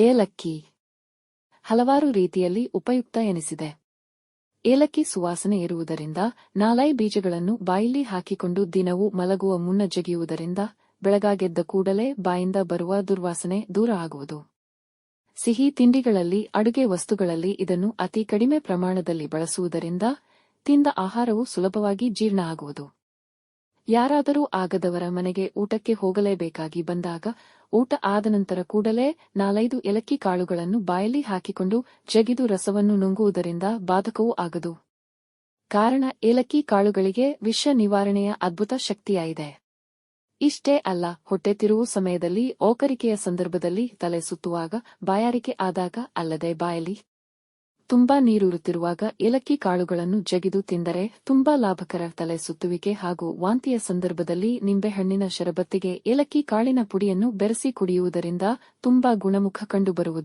ಏಲಕ್ಕಿ. ಹಲವಾರು ರೀತಿಯಲ್ಲಿ ಉಪಯುಕ್ತ ಎನಿಸಿದೆ. ಏಲಕ್ಕಿ ಸುವಾಸನೆ ಇರುವುದರಿಂದ ನಾಲೈ ಬೀಜಗಳನ್ನು ಬಾಯಿಲಿ ಹಾಕಿಕೊಂಡು ದಿನವೂ ಮಲಗುವ ಮುನ್ನ ಜಗಿಯುವುದರಿಂದ ಬೆಳಗಾಗೆದ್ದ ಕೂಡಲೇ ಬಾಯಿಂದ ಬರುವ ದುರ್ವಾಸನೆ ದೂರ ಆಗುವುದು. ಸಿಹಿ ತಿಂಡಿಗಳಲ್ಲಿ, ಅಡುಗೆ ವಸ್ತುಗಳಲ್ಲಿ ಇದನ್ನು ಅತಿ ಕಡಿಮೆ ಪ್ರಮಾಣದಲ್ಲಿ ಬಳಸುವುದರಿಂದ ತಿಂದ ಆಹಾರವು ಸುಲಭವಾಗಿ ಜೀರ್ಣ ಆಗುವುದು. ಯಾರಾದರೂ ಆಗದವರ ಮನೆಗೆ ಊಟಕ್ಕೆ ಹೋಗಲೇಬೇಕಾಗಿ ಬಂದಾಗ, ಊಟ ಆದ ನಂತರ ಕೂಡಲೇ ನಾಲೈದು ಎಲಕ್ಕಿ ಕಾಳುಗಳನ್ನು ಬಾಯಲ್ಲಿ ಹಾಕಿಕೊಂಡು ಜಗಿದು ರಸವನ್ನು ನುಂಗುವುದರಿಂದ ಬಾಧಕವೂ ಆಗದು. ಕಾರಣ, ಏಲಕ್ಕಿ ಕಾಳುಗಳಿಗೆ ವಿಷ ನಿವಾರಣೆಯ ಅದ್ಭುತ ಶಕ್ತಿಯಾಗಿದೆ. ಇಷ್ಟೇ ಅಲ್ಲ, ಹೊಟ್ಟೆ ತಿರುವು ಸಮಯದಲ್ಲಿ, ಓಕರಿಕೆಯ ಸಂದರ್ಭದಲ್ಲಿ ತಲೆ ಸುತ್ತುವಾಗ ಬಾಯಾರಿಕೆ ಆದಾಗ ಅಲ್ಲದೆ ಬಾಯಲ್ಲಿ ತುಂಬಾ ನೀರೂರುತ್ತಿರುವಾಗ ಏಲಕ್ಕಿ ಕಾಳುಗಳನ್ನು ಜಗಿದು ತಿಂದರೆ ತುಂಬಾ ಲಾಭಕರ ತಲೆ ಸುತ್ತುವಿಕೆ ಹಾಗೂ ವಾಂತಿಯ ಸಂದರ್ಭದಲ್ಲಿ ನಿಂಬೆಹಣ್ಣಿನ ಶರಬತ್ತಿಗೆ ಏಲಕ್ಕಿ ಕಾಳಿನ ಪುಡಿಯನ್ನು ಬೆರೆಸಿ ಕುಡಿಯುವುದರಿಂದ ತುಂಬಾ ಗುಣಮುಖ ಕಂಡುಬರುವುದು.